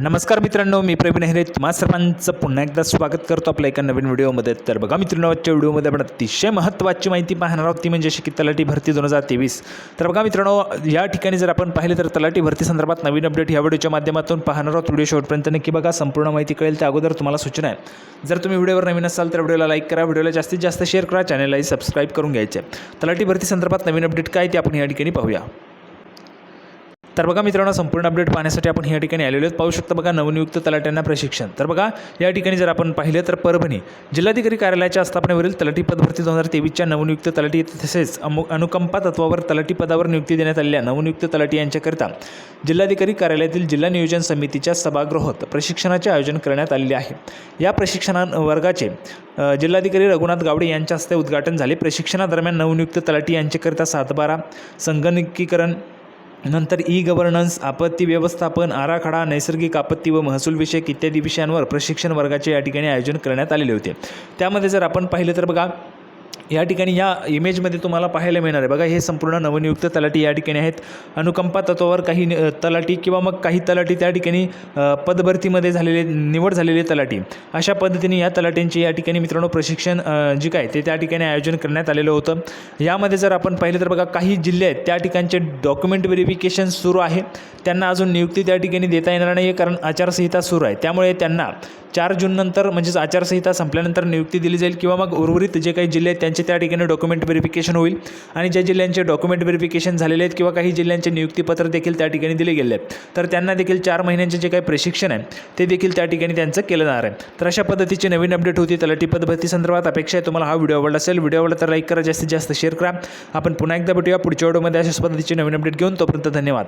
नमस्कार मित्रांनो मी प्रवीण हेरे. तुम्हा सर्वांचं पुन्हा एकदा स्वागत करतो आपल्या एका नवीन व्हिडिओमध्ये. तर बघा मित्रांनो आजच्या व्हिडिओमध्ये आपण अतिशय महत्त्वाची माहिती पाहणार आहोत. ती म्हणजे अशी की तलाठी भरती दोन हजार तेवीस. तर बघा मित्रांनो या ठिकाणी जर आपण पाहिले तर तलाठी भरती संदर्भात नवीन अपडेट या व्हिडिओच्या माध्यमातून पाहणार आहोत. व्हिडिओ शेवटपर्यंत नक्की बघा. संपूर्ण माहिती कळेल त्या अगोदर तुम्हाला सूचना आहे. जर तुम्ही व्हिडिओवर नवीन असाल तर व्हिडिओला लाईक करा. व्हिडिओला जास्तीत जास्त शेअर करा. चॅनललाही सबस्क्राईब करून घ्यायचे. तलाठी भरती संदर्भात नवीन अपडेट काय ते आपण या ठिकाणी पाहूया. तर बघा मित्रांनो संपूर्ण अपडेट पाहण्यासाठी आपण या ठिकाणी आलेलो आहोत. पाहू शकता बघा नवनियुक्त तलाट्यांना प्रशिक्षण. तर बघा या ठिकाणी जर आपण पाहिलं तर परभणी जिल्हाधिकारी कार्यालयाच्या आस्थापनेवरील तलाठी पदभरती दोन हजार तेवीसच्या नवनियुक्त तलाठी तसेच अमु अनुकंपा तत्वावर तलाठी पदावर नियुक्ती देण्यात आलेल्या नवनियुक्त तलाठी यांच्याकरिता जिल्हाधिकारी कार्यालयातील जिल्हा नियोजन समितीच्या सभागृहात प्रशिक्षणाचे आयोजन करण्यात आलेले आहे. या प्रशिक्षणा वर्गाचे जिल्हाधिकारी रघुनाथ गावडे यांच्या हस्ते उद्घाटन झाले. प्रशिक्षणादरम्यान नवनियुक्त तलाठी यांच्याकरिता सातबारा संगणकीकरण नंतर ई गव्हर्नन्स आपत्ती व्यवस्थापन आराखडा नैसर्गिक आपत्ती व महसूल विषयक इत्यादी विषयांवर प्रशिक्षण वर्गाचे या ठिकाणी आयोजन करण्यात आलेले होते. त्यामध्ये जर आपण पाहिलं तर बघा या ठिकाणी या इमेजमध्ये तुम्हाला पाहायला मिळणार आहे. बघा हे संपूर्ण नवनियुक्त तलाठी या ठिकाणी आहेत. अनुकंपा तत्वावर काही तलाठी किंवा मग काही तलाठी त्या ठिकाणी पदभरतीमध्ये झालेले निवड झालेले तलाठी. अशा पद्धतीने या तलाठ्यांचे या ठिकाणी मित्रांनो प्रशिक्षण जे काय ते त्या ठिकाणी आयोजन करण्यात आलेलं होतं. यामध्ये जर आपण पाहिलं तर बघा काही जिल्हे आहेत त्या ठिकाणचे डॉक्युमेंट व्हेरिफिकेशन सुरू आहे. त्यांना अजून नियुक्ती त्या ठिकाणी देता येणार नाही आहे कारण आचारसंहिता सुरू आहे. त्यामुळे त्यांना चार जूननंतर म्हणजेच आचारसंहिता संपल्यानंतर नियुक्ती दिली जाईल किंवा मग उर्वरित जे काही जिल्हे आहेत त्यांचे त्या ठिकाणी डॉक्युमेंट व्हेरिफिकेशन होईल. आणि ज्या जिल्ह्यांचे डॉक्युमेंट व्हेरिफिकेशन झालेले आहेत किंवा काही जिल्ह्यांचे नियुक्तीपत्र देखील त्या ठिकाणी दिले गेले आहेत. तर त्यांना देखील चार महिन्यांचे जे काही प्रशिक्षण आहे ते देखील त्या ठिकाणी त्यांचं केलं जाणार आहे. तर अशा पद्धतीची नवीन अपडेट होती तलाठी पद्धती संदर्भात अपेक्षा आहे. तुम्हाला हा व्हिडिओ आवडला असेल व्हिडिओ आवडला तर लाईक करा जास्तीत जास्त शेअर करा. आपण पुन्हा एकदा भेटूया पुढच्या व्हिडिओमध्ये अशाच पद्धतीची नवीन अपडेट घेऊन. तोपर्यंत धन्यवाद.